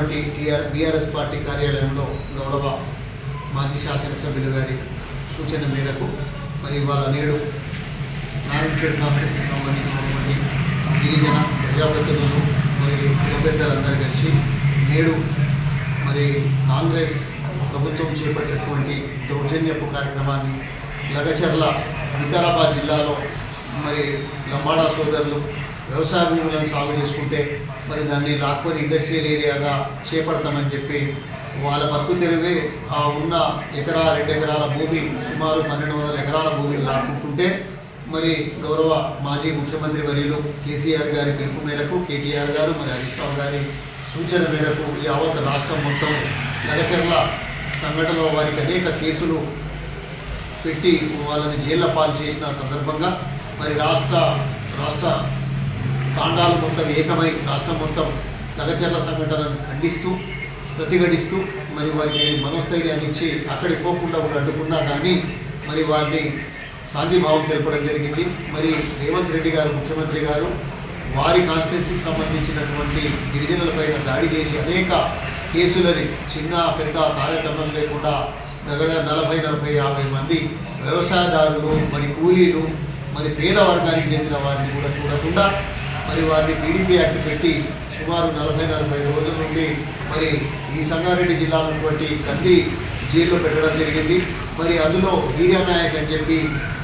ఉన్నటువంటి TR BRS party కార్యాలయంలో గౌరవ మాజీ శాసనసభ్యులు గారి సూచన మేరకు మరి ఇవాళ నేడు నారాయణఖేడ్ కాన్స్టిట్యూన్సీకి సంబంధించినటువంటి గిరిజన ప్రజాప్రతినిధులు మరి పెద్దలందరూ కలిసి నేడు మరి కాంగ్రెస్ ప్రభుత్వం చేపట్టినటువంటి దౌర్జన్యపు కార్యక్రమాన్ని లగచర్ల వికారాబాద్ జిల్లాలో మరి లంబాడా సోదరులు వ్యవసాయ భూములను సాగు చేసుకుంటే మరి దాన్ని లాక్కొని ఇండస్ట్రియల్ ఏరియాగా చేపడతామని చెప్పి వాళ్ళ బతుకు తెరివి ఆ ఉన్న ఎకరా రెండు ఎకరాల భూమి సుమారు పన్నెండు వందల ఎకరాల భూమిని లాక్కుంటే మరి గౌరవ మాజీ ముఖ్యమంత్రి వర్యులు కేసీఆర్ గారి పిలుపు మేరకు కేటీఆర్ గారు మరి హరీష్ రావు గారి సూచన మేరకు యావత్ రాష్ట్రం మొత్తం నగచర్ల సంఘటనలో వారికి అనేక కేసులు పెట్టి వాళ్ళని జైళ్ళ పాలు చేసిన సందర్భంగా మరి రాష్ట్ర రాష్ట్ర తాండాలు మొత్తం ఏకమై రాష్ట్రం మొత్తం నగచర్ల సంఘటనను ఖండిస్తూ ప్రతిఘటిస్తూ మరి వారికి మనోస్థైర్యాన్ని ఇచ్చి అక్కడికి పోకుండా ఒకరు అడ్డుకున్నా కానీ మరి వారిని శాంతిభావం తెలపడం జరిగింది. మరి రేవంత్ రెడ్డి గారు ముఖ్యమంత్రి గారు వారి కాన్స్టిట్యున్సీకి సంబంధించినటువంటి గిరిజనులపైన దాడి చేసి అనేక కేసులని చిన్న పెద్ద తారతమ్యం లేకుండా దగ్గర నలభై నలభై యాభై మంది వ్యవసాయదారులు మరి కూలీలు మరి పేద వర్గానికి చెందిన వారిని కూడా చూడకుండా మరి వారిని పీడీపీ యాక్ట్ పెట్టి సుమారు నలభై నలభై రోజుల నుండి మరి ఈ సంగారెడ్డి జిల్లాలో ఉన్నటువంటి కంది జైల్లో పెట్టడం జరిగింది. మరి అందులో హీరానాయక్ అని చెప్పి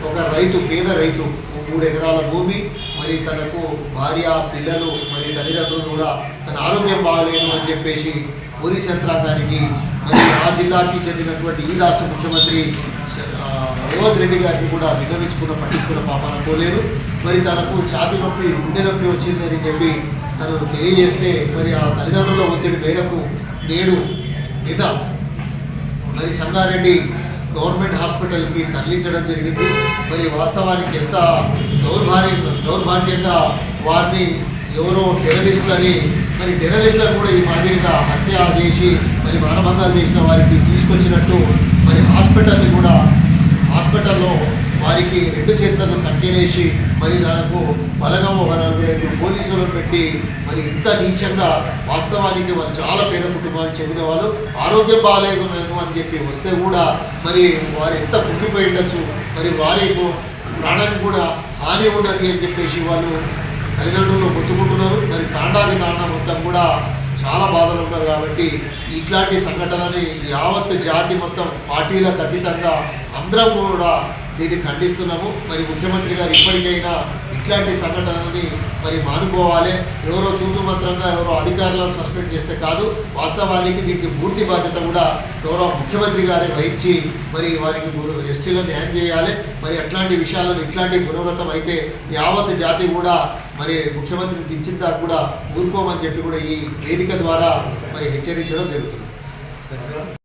ఒక రైతు పేద రైతు మూడు ఎకరాల భూమి మరి తనకు భార్య పిల్లలు మరి తల్లిదండ్రులు కూడా తన ఆరోగ్యం బాగలేదు అని చెప్పేసి పోలీస్ యంత్రాంగానికి మరి ఆ జిల్లాకి చెందినటువంటి ఈ రాష్ట్ర ముఖ్యమంత్రి రేవంత్ రెడ్డి గారిని కూడా విన్నవించుకున్న పట్టించుకున్న పాపాన అనుకోలేదు. మరి తనకు ఛాతి నొప్పి గుండె నొప్పి వచ్చిందని చెప్పి తను తెలియజేస్తే మరి ఆ తల్లిదండ్రుల ఒత్తిడి మేరకు నేడు నిన్న మరి సంగారెడ్డి గవర్నమెంట్ హాస్పిటల్కి తరలించడం జరిగింది. మరి వాస్తవానికి ఎంత దౌర్భార్య దౌర్భాగ్యంగా వారిని ఎవరో టెర్రరిస్టులని మరి టెర్రరిస్టులను కూడా ఈ మాదిరిగా హత్య చేసి మరి మానభంగాలు చేసిన వారికి తీసుకొచ్చినట్టు మరి హాస్పిటల్ని కూడా హాస్పిటల్లో వారికి రెండు చేతులను సంఖ్యలేసి మరి దానికి బలగం ఒక నలుగురు పోలీసులను పెట్టి మరి ఇంత నీచంగా వాస్తవానికి వారు చాలా పేద కుటుంబానికి చెందిన వాళ్ళు ఆరోగ్యం బాగాలేదు అని చెప్పి వస్తే కూడా మరి వారు ఎంత కుంగిపోయి ఉండొచ్చు మరి వారి ప్రాణానికి కూడా హాని ఉన్నది అని చెప్పేసి వాళ్ళు తల్లిదండ్రులు గుర్తుకుంటున్నారు మరి తాండాకి తాండా మొత్తం కూడా చాలా బాధలు ఉన్నారు కాబట్టి ఇట్లాంటి సంఘటనని యావత్ జాతి మొత్తం పార్టీలకు అతీతంగా అందరం కూడా దీన్ని ఖండిస్తున్నాము. మరి ముఖ్యమంత్రి గారు ఇప్పటికైనా ఇట్లాంటి సంఘటనని మరి మానుకోవాలి. ఎవరో తూతు మంత్రంగా ఎవరో అధికారులను సస్పెండ్ చేస్తే కాదు. వాస్తవానికి దీనికి పూర్తి బాధ్యత కూడా గౌరవ ముఖ్యమంత్రి గారే వహించి మరి వారికి ఎస్టీలను న్యాయం చేయాలి. మరి అట్లాంటి విషయాలను ఇట్లాంటి గుణవ్రతం అయితే యావత్ జాతి కూడా మరి ముఖ్యమంత్రిని దించిన దాకా కూడా ఊరుకోమని చెప్పి కూడా ఈ వేదిక ద్వారా మరి హెచ్చరించడం జరుగుతుంది. సరే.